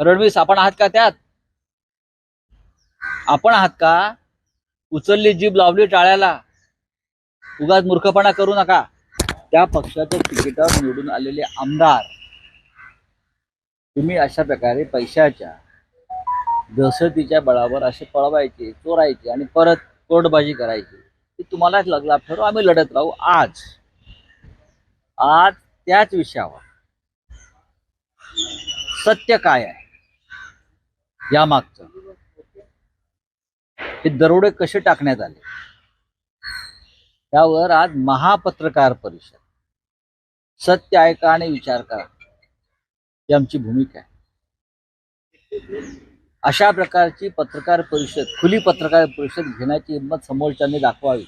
फडणवीस आपण आहात का त्यात? आपण आहात का? उचलली जीभ लावली टाळ्याला. उगाच मूर्खपणा करू नका. त्या पक्षाच्या तिकिटावर निवडून आलेले आमदार तुम्ही अशा प्रकारे पैशाच्या दहशतीच्या बळावर असे पळवायचे चोरायचे आणि परत कोर्टबाजी करायची. ते तुम्हालाच लगला ठरू आम्ही लढत राहू आज. आज त्याच विषयावर. सत्य काय आहे? यामागचं. हे दरोडे कसे टाकण्यात आले? त्यावर आज महापत्रकार परिषद. सत्य ऐका आणि विचार करा. ही आमची भूमिका आहे. अशा प्रकारची पत्रकार परिषद खुली पत्रकार परिषद घेण्याची हिंमत समोरच्यांनी दाखवावी.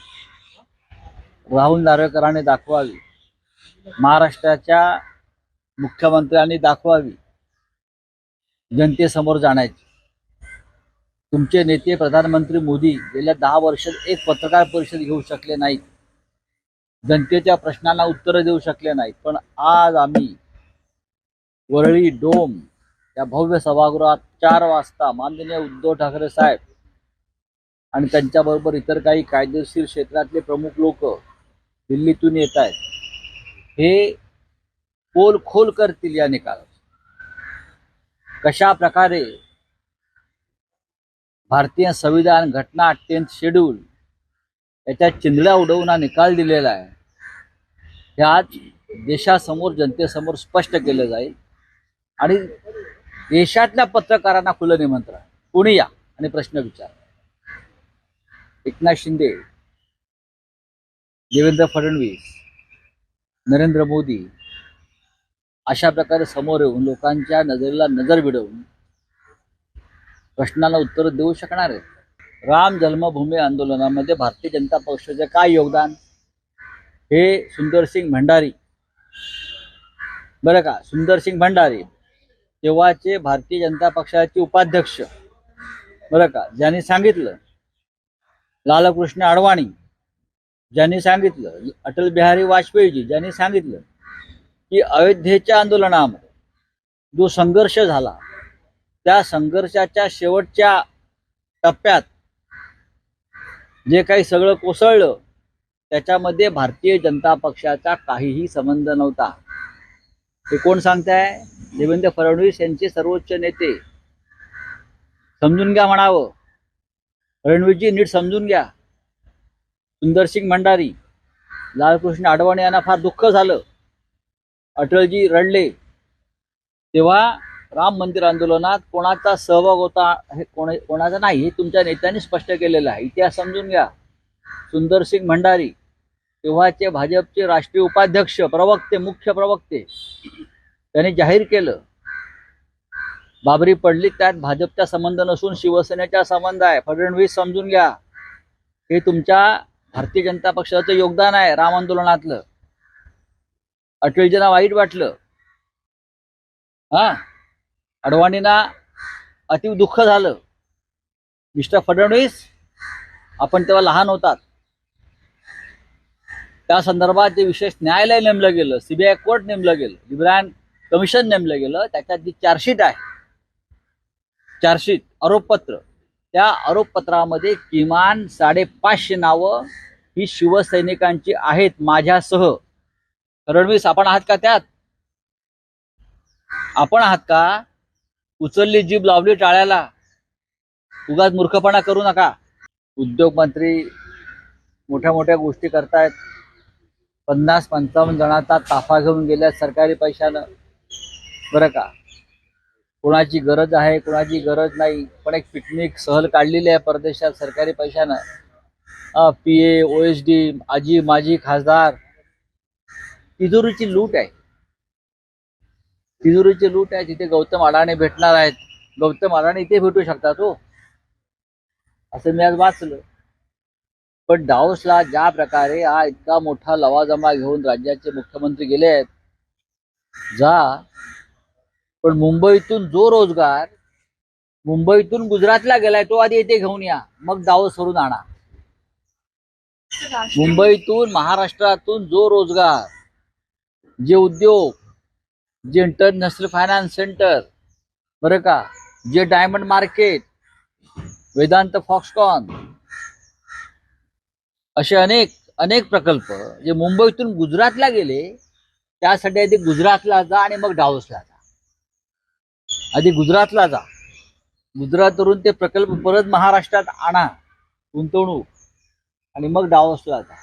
राहुल नार्वेकरांनी दाखवावी. महाराष्ट्राच्या मुख्यमंत्र्यांनी दाखवावी. जनतेसमोर जाण्याची. तुमचे नेते प्रधानमंत्री मोदी गेल्या दहा वर्षात एक पत्रकार परिषद घेऊ शकले नाहीत. जनतेच्या प्रश्नांना उत्तरं देऊ शकले नाहीत. पण आज आम्ही वरळी डोम या भव्य सभागृहात चार वाजता माननीय उद्धव ठाकरे साहेब आणि त्यांच्याबरोबर इतर काही कायदेशीर क्षेत्रातले प्रमुख लोक दिल्लीतून येत आहेत. हे पोल खोल करतील या निकाल कशा प्रकारे भारतीय संविधान घटना टेन्थ शेड्यूल याच्या चिंधड्या उडवून हा निकाल दिलेला आहे हे आज देशासमोर जनतेसमोर स्पष्ट केलं जाईल. आणि देशातल्या पत्रकारांना खुलं निमंत्रण. कोणी या आणि प्रश्न विचार. एकनाथ शिंदे देवेंद्र फडणवीस नरेंद्र मोदी अशा प्रकारे समोर येऊन लोकांच्या नजरेला नजर भिडवून प्रश्नाला उत्तर देऊ शकणार आहे राम जन्मभूमी आंदोलनामध्ये भारतीय जनता पक्षाचे काय योगदान? हे सुंदरसिंग भंडारी. बरं का सुंदरसिंग भंडारी तेव्हाचे भारतीय जनता पक्षाचे उपाध्यक्ष. बरं का ज्यांनी सांगितलं लालकृष्ण अडवाणी ज्यांनी सांगितलं अटल बिहारी वाजपेयीजी ज्यांनी सांगितलं की अयोध्येच्या आंदोलनामध्ये जो संघर्ष झाला त्या संघर्षाच्या शेवटच्या टप्प्यात जे काही सगळं कोसळलं त्याच्यामध्ये भारतीय जनता पक्षाचा काहीही संबंध नव्हता. हे कोण सांगताय? देवेंद्र फडणवीस यांचे सर्वोच्च नेते. समजून घ्या म्हणावं. फडणवीसजी नीट समजून घ्या. सुंदरसिंग भंडारी लालकृष्ण आडवाणी यांना फार दुःख झालं. अटलजी रडले. तेव्हा राम मंदिर आंदोलनात कोणाचा सहभाग होता हे कोणा कोणाचा नाही हे तुमच्या नेत्यांनी स्पष्ट केलेलं आहे. इतिहास समजून घ्या. सुंदरसिंग भंडारी तेव्हाचे भाजपचे राष्ट्रीय उपाध्यक्ष प्रवक्ते मुख्य प्रवक्ते त्यांनी जाहीर केलं. बाबरी पडली त्यात भाजपचा संबंध नसून शिवसेनेचा संबंध आहे. फडणवीस समजून घ्या. हे तुमच्या भारतीय जनता पक्षाचं योगदान आहे राम आंदोलनातलं. अटलजींना वाईट वाटलं. हा? अडवाणींना अति दुःख झालं. मिस्टर फडणवीस आपण तेव्हा लहान होतात. त्या संदर्भात जे विशेष न्यायालय नेमलं गेलं सीबीआय कोर्ट नेमलं गेलं लिब्रान कमिशन नेमलं गेलं त्याच्यात जी चार्जशीट आहे चार्जशीट आरोपपत्र त्या आरोपपत्रामध्ये किमान साडेपाचशे नावं ही शिवसैनिकांची आहेत माझ्यासह. रणवीस आपण आहात का त्यात? आपण आहात का? उचलली जीभ लावली टाळ्याला. उगाच मूर्खपणा करू नका. उद्योग मंत्री मोठ्या मोठ्या गोष्टी करतायत. पन्नास पंचावन्न जणांचा ताफा घेऊन गेल्या सरकारी पैशानं. बरं का? कोणाची गरज आहे कोणाची गरज नाही. पण एक पिकनिक सहल काढलेली आहे परदेशात सरकारी पैशानं. P A O S D आजी माजी खासदार. तिजोरीची लूट आहे. तिजोरीची लूट आहे तिथे गौतम अडाणे भेटणार आहेत. गौतम अडाणे इथे भेटू शकतात हो. असं मी आज वाचलं. पण डाऊसला ज्या प्रकारे हा इतका मोठा लवाजमा घेऊन राज्याचे मुख्यमंत्री गेले आहेत जा. पण मुंबईतून जो रोजगार मुंबईतून गुजरातला गेलाय तो आधी इथे घेऊन या. मग डावस सोडून आणा. मुंबईतून महाराष्ट्रातून जो रोजगार जे उद्योग जे इंटरनॅशनल फायनान्स सेंटर बरं का? जे डायमंड मार्केट वेदांत फॉक्सकॉन असे अनेक अनेक प्रकल्प जे मुंबईतून गुजरातला गेले त्यासाठी आधी गुजरातला जा आणि मग डावसला जा. आधी गुजरातला जा. गुजरातवरून ते प्रकल्प परत महाराष्ट्रात आणा गुंतवणूक आणि मग डावसला जा.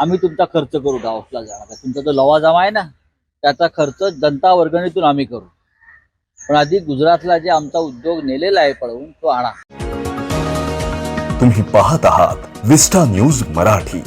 आम्ही तुमचा खर्च करू डावसला जाणार तुमचा जो लवाजमा आहे ना त्याचा खर्च जनता वर्गणीतून आम्ही करू. पण आधी गुजरातला जे आमचा उद्योग नेलेला आहे पळवून तो आणा. तुम्ही पाहत आहात विस्टा न्यूज मराठी.